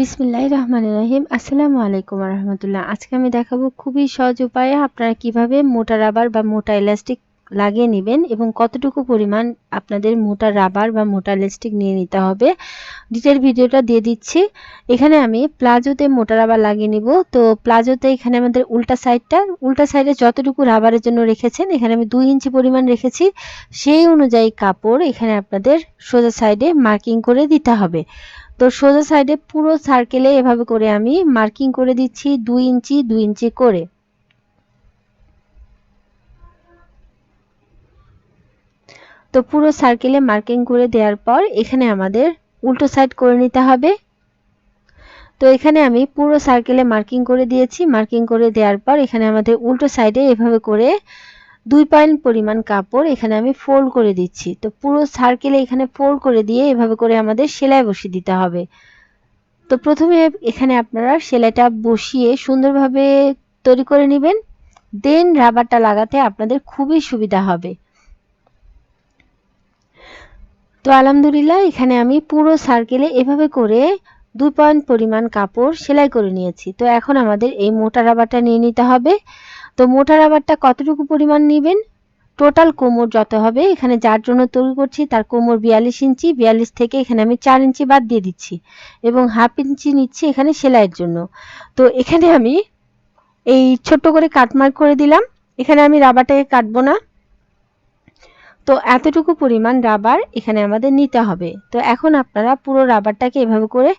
বিসমিল্লাহ রহমান রহিম। আসসালামু আলাইকুম রহমতুল্লাহ। আজকে আমি দেখাবো খুবই সহজ উপায়ে আপনারা কীভাবে মোটা রাবার বা মোটা ইলাস্টিক লাগিয়ে নেবেন এবং কতটুকু পরিমাণ আপনাদের মোটা রাবার বা মোটা ইলাস্টিক নিয়ে নিতে হবে। ডিটেল ভিডিওটা দিয়ে দিচ্ছি। এখানে আমি প্লাজোতে মোটা রাবার লাগিয়ে নিব। তো প্লাজোতে এখানে আমাদের উল্টা সাইডটা, উল্টা সাইডে যতটুকু রাবারের জন্য রেখেছেন, এখানে আমি দুই ইঞ্চি পরিমাণ রেখেছি। সেই অনুযায়ী কাপড় এখানে আপনাদের সোজা সাইডে মার্কিং করে দিতে হবে। তো সোজা সাইডে পুরো সার্কেলে এভাবে করে আমি মার্কিং করে দিচ্ছি দুই ইঞ্চি দুই ইঞ্চি করে। তো পুরো সার্কেলে মার্কিং করে দেওয়ার পর এখানে আমাদের উল্টো সাইড করে নিতে হবে। তো এখানে আমি পুরো সার্কেলে মার্কিং করে দিয়েছি। মার্কিং করে দেওয়ার পর এখানে আমাদের উল্টো সাইডে এভাবে করে দুই পয়েন্ট পরিমাণ কাপড় এখানে আমি ফোল্ড করে দিচ্ছি। তো পুরো সার্কেলে এখানে ফোল্ড করে দিয়ে এভাবে করে আমাদের সেলাই বসিয়ে দিতে হবে। তো প্রথমে এখানে আপনারা সেলাইটা বসিয়ে সুন্দরভাবে তৈরি করে নেবেন। দেন রাবারটা লাগাতে আপনাদের খুবই সুবিধা হবে। তো আলহামদুলিল্লাহ, এখানে আমি পুরো সার্কেলে এভাবে করে দুই পয়েন্ট পরিমাণ কাপড় সেলাই করে নিয়েছি। তো এখন আমাদের এই মোটা রাবারটা নিয়ে নিতে হবে। তো মোটা রাবারটা কতটুকু পরিমাণ নেবেন? টোটাল কোমর যত হবে, এখানে যার জন্য তৈরি করছি তার কোমর বিয়াল্লিশ ইঞ্চি, বিয়াল্লিশ থেকে এখানে আমি চার ইঞ্চি বাদ দিয়ে দিচ্ছি এবং হাফ ইঞ্চি নিচ্ছি এখানে সেলাইয়ের জন্য। তো এখানে আমি এই ছোট্ট করে কাটমার্ক করে দিলাম। এখানে আমি রাবারটাকে কাটবো না। তো এতটুকু পরিমাণ রাবার এখানে আমাদের নিতে হবে। তো এখন আপনারা পুরো রাবারটাকে এভাবে করে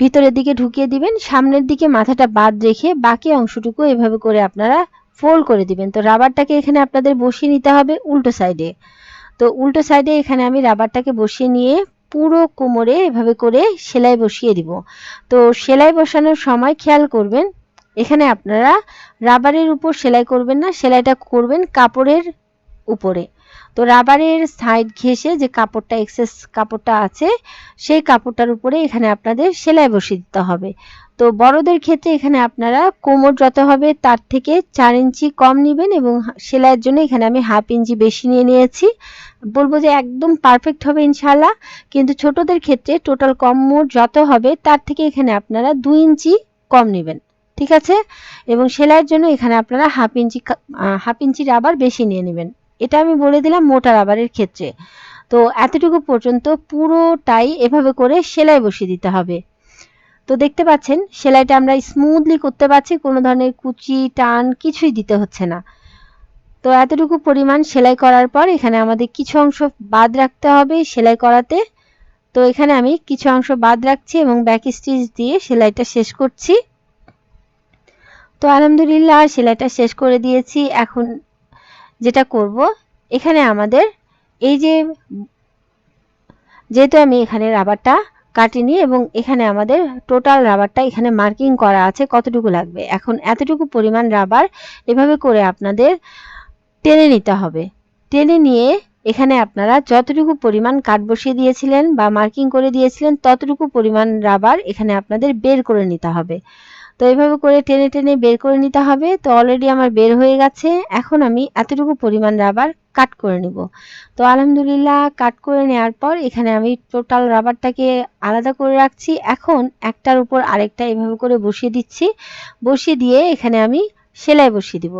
ভিতরের দিকে ঢুকিয়ে দিবেন, সামনের দিকে মাথাটা বাদ রেখে বাকি অংশটুকু এভাবে করে আপনারা ফোল্ড করে দিবেন। তো রাবারটাকে এখানে আপনাদের বসিয়ে নিতে হবে উল্টো সাইডে তো উল্টো সাইডে এখানে আমি রাবারটাকে বসিয়ে নিয়ে পুরো কোমরে এভাবে করে সেলাই বসিয়ে দিব। তো সেলাই বসানোর সময় খেয়াল করবেন, এখানে আপনারা রাবারের উপর সেলাই করবেন না, সেলাইটা করবেন কাপড়ের উপরে। তো রাবারের সাইড ঘেসে যে কাপড়টা এক্সেস কাপড়টা আছে, সেই কাপড়টার উপরে এখানে আপনাদের সেলাই বসিয়ে দিতে হবে। তো বড়দের ক্ষেত্রে এখানে আপনারা কোমর যত হবে তার থেকে চার ইঞ্চি কম নেবেন এবং সেলাইয়ের জন্য এখানে আমি হাফ ইঞ্চি বেশি নিয়ে নিয়েছি। বলব যে একদম পারফেক্ট হবে ইনশাল্লাহ কিন্তু ছোটদের ক্ষেত্রে টোটাল কোমর যত হবে তার থেকে এখানে আপনারা দুই ইঞ্চি কম নেবেন, ঠিক আছে? এবং সেলাইয়ের জন্য এখানে আপনারা half inch half inch rubber বেশি নিয়ে নেবেন। এটা আমি বলে দিলাম মোটা রাবারের ক্ষেত্রে। তো এতটুকু পর্যন্ত পুরোটাই এভাবে করে সেলাই বসিয়ে দিতে হবে। তো দেখতে পাচ্ছেন, সেলাইটা আমরা স্মুথলি করতে পারছি, কোনো ধরনের কুচি, টান কিছুই দিতে হচ্ছে না। তো এতটুকু পরিমাণ সেলাই করার পর এখানে আমাদের কিছু অংশ বাদ রাখতে হবে সেলাই করাতে। তো এখানে আমি কিছু অংশ বাদ রাখছি এবং ব্যাক স্টিচ দিয়ে সেলাইটা শেষ করছি। তো আলহামদুলিল্লাহ, সেলাইটা শেষ করে দিয়েছি। এখন যেটা করব, এখানে আমাদের এই যে, যেহেতু আমি এখানে রাবারটা কাটিনি এবং এখানে আমাদের টোটাল রাবারটা এখানে মার্কিং করা আছে কতটুকু লাগবে। এখন এতটুকু পরিমাণ রাবার এভাবে করে আপনাদের টেনে নিতে হবে। টেনে নিয়ে এখানে আপনারা যতটুকু পরিমাণ কাট বসিয়ে দিয়েছিলেন বা মার্কিং করে দিয়েছিলেন, ততটুকু পরিমাণ রাবার এখানে আপনাদের বের করে নিতে হবে। তো এইভাবে করে টেনে টেনে বের করে নিতে হবে। তো অলরেডি আমার বের হয়ে গেছে। এখন আমি এতটুকু পরিমাণ রাবার কাট করে নিব। তো আলহামদুলিল্লাহ কাট করে নেওয়ার পর এখানে আমি টোটাল রাবারটাকে আলাদা করে রাখছি। এখন একটার উপর আরেকটা এভাবে করে বসিয়ে দিচ্ছি। বসিয়ে দিয়ে এখানে আমি সেলাই বসিয়ে দিব।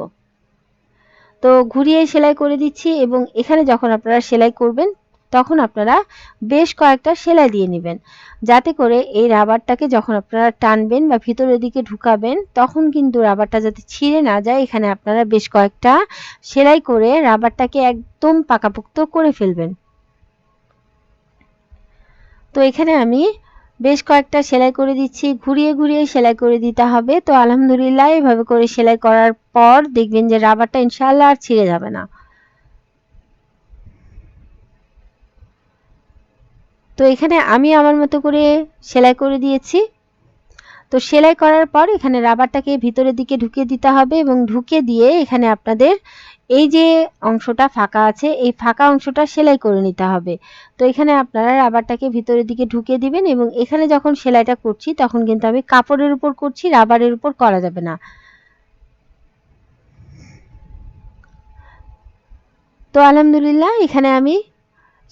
তো ঘুরিয়ে সেলাই করে দিচ্ছি এবং এখানে যখন আপনারা সেলাই করবেন তখন আপনারা বেশ কয়েকটা সেলাই দিয়ে নেবেন। যাতে করে এই রাবারটাকে যখন আপনারা টানবেন বা ভিতরের দিকে ঢুকাবেন, তখন কিন্তু রাবারটা যাতে ছিঁড়ে না যায়। এখানে আপনারা বেশ কয়েকটা সেলাই করে রাবারটাকে একদম পাকাপোক্ত করে ফেলবেন। তো এখানে আমি বেশ কয়েকটা সেলাই করে দিচ্ছি। ঘুরিয়ে ঘুরিয়ে সেলাই করে দিতে হবে। তো আলহামদুলিল্লাহ, এভাবে করে সেলাই করার পর দেখবেন যে রাবারটা ইনশাল্লাহ আর ছিঁড়ে যাবে না। তো এখানে আমি আমার মতো করে সেলাই করে দিয়েছি। তো সেলাই করার পর এখানে রাবারটাকে ভিতরের দিকে ঢুকিয়ে দিতে হবে এবং ঢুকিয়ে দিয়ে এখানে আপনাদের এই যে অংশটা ফাঁকা আছে, এই ফাঁকা অংশটা সেলাই করে নিতে হবে। তো এখানে আপনারা রাবারটাকে ভিতরের দিকে ঢুকিয়ে দিবেন এবং এখানে যখন সেলাইটা করছি তখন কিন্তু আমি কাপড়ের উপর করছি, রাবারের উপর করা যাবে না। তো আলহামদুলিল্লাহ এখানে আমি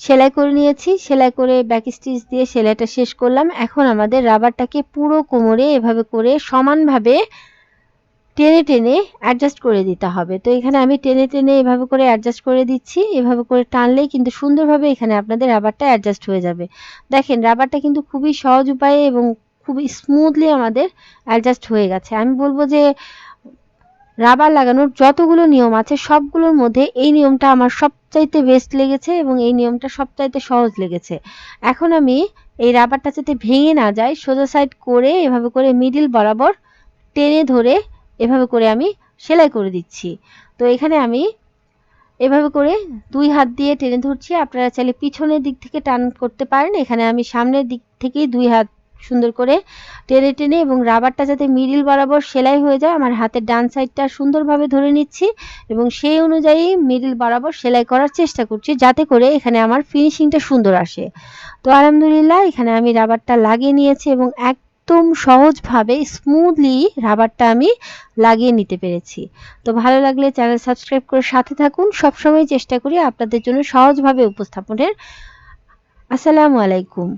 সেলাই করে নিয়েছি, সেলাই করে ব্যাক স্টিচ দিয়ে সেলাইটা শেষ করলাম। এখন আমাদের রাবারটাকে পুরো কোমরে এভাবে করে সমানভাবে টেনে টেনে অ্যাডজাস্ট করে দিতে হবে। তো এখানে আমি টেনে টেনে এভাবে করে অ্যাডজাস্ট করে দিচ্ছি। এভাবে করে টানলেই কিন্তু সুন্দরভাবে এখানে আপনাদের রাবারটা অ্যাডজাস্ট হয়ে যাবে। দেখেন, রাবারটা কিন্তু খুবই সহজ উপায়ে এবং খুবই স্মুথলি আমাদের অ্যাডজাস্ট হয়ে গেছে। আমি বলব যে রাবার লাগানোর যতগুলো নিয়ম আছে, সবগুলোর মধ্যে এই নিয়মটা আমার সবচাইতে বেস্ট লেগেছে এবং এই নিয়মটা সবচাইতে সহজ লেগেছে। এখন আমি এই রাবারটা যাতে ভেঙে না যায়, সোজা সাইড করে এভাবে করে মিডিল বরাবর টেনে ধরে এভাবে করে আমি সেলাই করে দিচ্ছি। তো এখানে আমি এভাবে করে দুই হাত দিয়ে টেনে ধরছি। আপনারা চাইলে পিছনের দিক থেকে টান করতে পারেন। এখানে আমি সামনের দিক থেকেই দুই হাত সুন্দর করে টেনে টেনে এবং রাবারটা যাতে মিডিল বরাবর সেলাই হয়ে যায়, আমার হাতের ডান সাইডটা সুন্দরভাবে ধরে নিচ্ছি এবং সেই অনুযায়ী মিডিল বরাবর সেলাই করার চেষ্টা করছি যাতে করে এখানে আমার ফিনিশিংটা সুন্দর আসে। তো আলহামদুলিল্লাহ, এখানে আমি রাবারটা লাগিয়ে নিয়েছি এবং এক একদম সহজভাবে স্মুথলি রাবারটা আমি লাগিয়ে নিতে পেরেছি। তো ভালো লাগলে চ্যানেল সাবস্ক্রাইব করে সাথে থাকুন। সবসময় চেষ্টা করি আপনাদের জন্য সহজভাবে উপস্থাপনের। আসসালামু আলাইকুম।